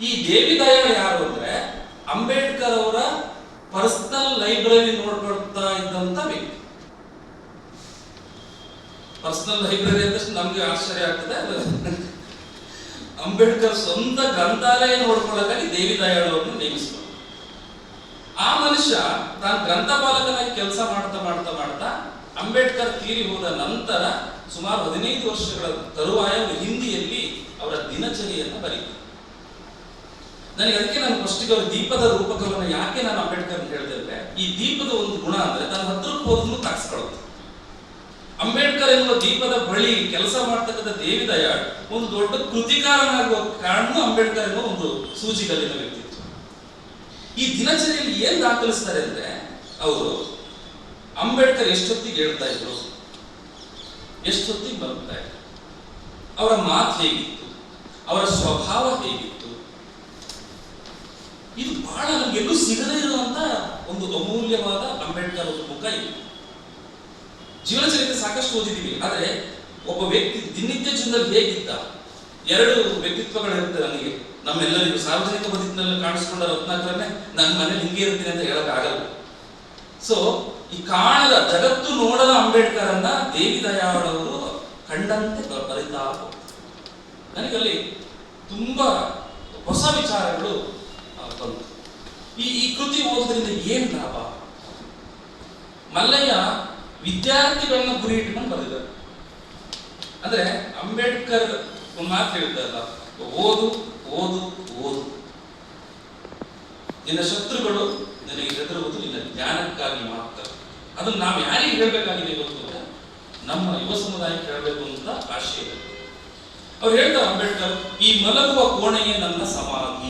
ಈ ದೇವಿ ದಯಾಳ ಯಾರು ಅಂದ್ರೆ ಅಂಬೇಡ್ಕರ್ ಅವರ ಪರ್ಸನಲ್ ಲೈಬ್ರರಿ ನೋಡ್ಕೊಳ್ತಾ ಇದ್ದಂತ ವ್ಯಕ್ತಿ. ಪರ್ಸನಲ್ ಲೈಬ್ರರಿ ಅಂತ ನಮ್ಗೆ ಆಶ್ಚರ್ಯ ಆಗ್ತದೆ ಅಂಬೇಡ್ಕರ್ ಸ್ವಂತ ಗ್ರಂಥಾಲಯ ನೋಡ್ಕೊಳ್ಳೋಕ್ಕಾಗಿ ದೇವಿ ದಯಾಳವನ್ನು ನೇಮಿಸಿದ್ರು ಆ ಮನುಷ್ಯ ತಾನು ಗ್ರಂಥಪಾಲಕನಾಗಿ ಕೆಲಸ ಮಾಡ್ತಾ ಮಾಡ್ತಾ ಮಾಡ್ತಾ ಅಂಬೇಡ್ಕರ್ ತೀರಿ ಹೋದ ನಂತರ ಸುಮಾರು ಹದಿನೈದು ವರ್ಷಗಳ ತರುವಾಯ ಹಿಂದಿಯಲ್ಲಿ ಅವರ ದಿನಚರಿಯನ್ನು ಬರೀತಾರೆ ನನಗೆ ಅದಕ್ಕೆ ನಾನು ಫಸ್ಟ್ಗೆ ಅವರು ದೀಪದ ರೂಪಕವನ್ನು ಯಾಕೆ ನಾನು ಅಂಬೇಡ್ಕರ್ ಹೇಳಿದೆ ಅಂದ್ರೆ, ಈ ದೀಪದ ಒಂದು ಗುಣ ಅಂದ್ರೆ ತನ್ನ ಹತ್ರಕ್ಕೆ ಹೋದ್ರು ತಾಕ್ಸ್ಕೊಳ್ಳುತ್ತೆ ಅಂಬೇಡ್ಕರ್ ಎನ್ನುವ ದೀಪದ ಬಳಿ ಕೆಲಸ ಮಾಡ್ತಕ್ಕಂಥ ದೇವಿ ದಯಾಳ್ ಒಂದು ದೊಡ್ಡ ಕೃತಿಕಾರನಾಗುವ ಕಾರಣ ಅಂಬೇಡ್ಕರ್ ಎನ್ನುವ ಒಂದು ಸೂಜಿಗಲ್ಲಿನ ವ್ಯಕ್ತಿತ್ವ. ಈ ದಿನಚರಿಯಲ್ಲಿ ಏನ್ ದಾಖಲಿಸ್ತಾರೆ ಅಂದ್ರೆ, ಅವರು ಅಂಬೇಡ್ಕರ್ ಎಷ್ಟೊತ್ತಿಗೆ ಹೇಳ್ತಾ ಇದ್ರು? ಎಷ್ಟೊತ್ತಿಗೆ ಬರುತ್ತಾ ಇದ್ರು? ಅವರ ಮಾತು ಹೇಗಿತ್ತು? ಅವರ ಸ್ವಭಾವ ಹೇಗಿತ್ತು? ಬಹಳ ನಮ್ಗೆಲ್ಲೂ ಸಿಗದೇ ಇರುವಂತ ಒಂದು ಅಮೂಲ್ಯವಾದ ಅಂಬೇಡ್ಕರ್ ಅವರ ಮುಖ ಇದೆ. ಜೀವನ ಚರಿತ್ರೆ ಸಾಕಷ್ಟು ಓದಿದ್ದೀವಿ. ಆದರೆ ಒಬ್ಬ ವ್ಯಕ್ತಿ ದಿನನಿತ್ಯ ಜೀವನದಲ್ಲಿ ಹೇಗಿದ್ದ? ಎರಡು ವ್ಯಕ್ತಿತ್ವಗಳಿರುತ್ತೆ ನನಗೆ. ನಮ್ಮೆಲ್ಲರಿಗೂ ಸಾರ್ವಜನಿಕ ಬದುಕಿನಲ್ಲಿ ಕಾಣಿಸ್ಕೊಂಡ ರತ್ನಾಕರನ್ನೇ ನನ್ನ ಮನೆ ಹಿಂಗೆ ಇರ್ತೀನಿ ಅಂತ ಹೇಳಕ್ ಆಗಲ್ಲ. ಸೊ ಈ ಕಾಣದ ಜಗತ್ತು ನೋಡದ ಅಂಬೇಡ್ಕರ್ ಅನ್ನ ದೇವಿ ದಯಾಳವರು ಕಂಡಂತೆ ಹೋಗ್ತಾರೆ. ನನಗಲ್ಲಿ ತುಂಬಾ ಹೊಸ ವಿಚಾರಗಳು ಬಂತು. ಈ ಈ ಕೃತಿ ಓದೋದ್ರಿಂದ ಏನ್ ಲಾಭ? ಮಲ್ಲಯ್ಯ ವಿದ್ಯಾರ್ಥಿಗಳನ್ನ ಗುರಿ ಇಟ್ಕೊಂಡು ಬರೆದಿದ್ದಾರೆ. ಅಂದ್ರೆ ಅಂಬೇಡ್ಕರ್ ಮಾತು ಹೇಳ್ತಾರಲ್ಲ ಓದು ಓದು ಓದು. ನಿನ್ನ ಶತ್ರುಗಳು ನಿನಗೆ ಹೆದರುವುದು ನಿನ್ನ ಜ್ಞಾನಕ್ಕಾಗಿ ಮಾತ್ರ. ಅದನ್ನ ನಾವು ಯಾರಿಗೆ ಹೇಳ್ಬೇಕಾಗಿದೆ ಇವತ್ತು ನಮ್ಮ ಯುವ ಸಮುದಾಯಕ್ಕೆ ಹೇಳಬೇಕು ಅಂತ ಆಶಯ ಅವ್ರು ಹೇಳ್ತಾರೆ ಅಂಬೇಡ್ಕರ್, ಈ ಮಲಗುವ ಕೋಣೆಯೇ ನನ್ನ ಸಮಾಧಿ.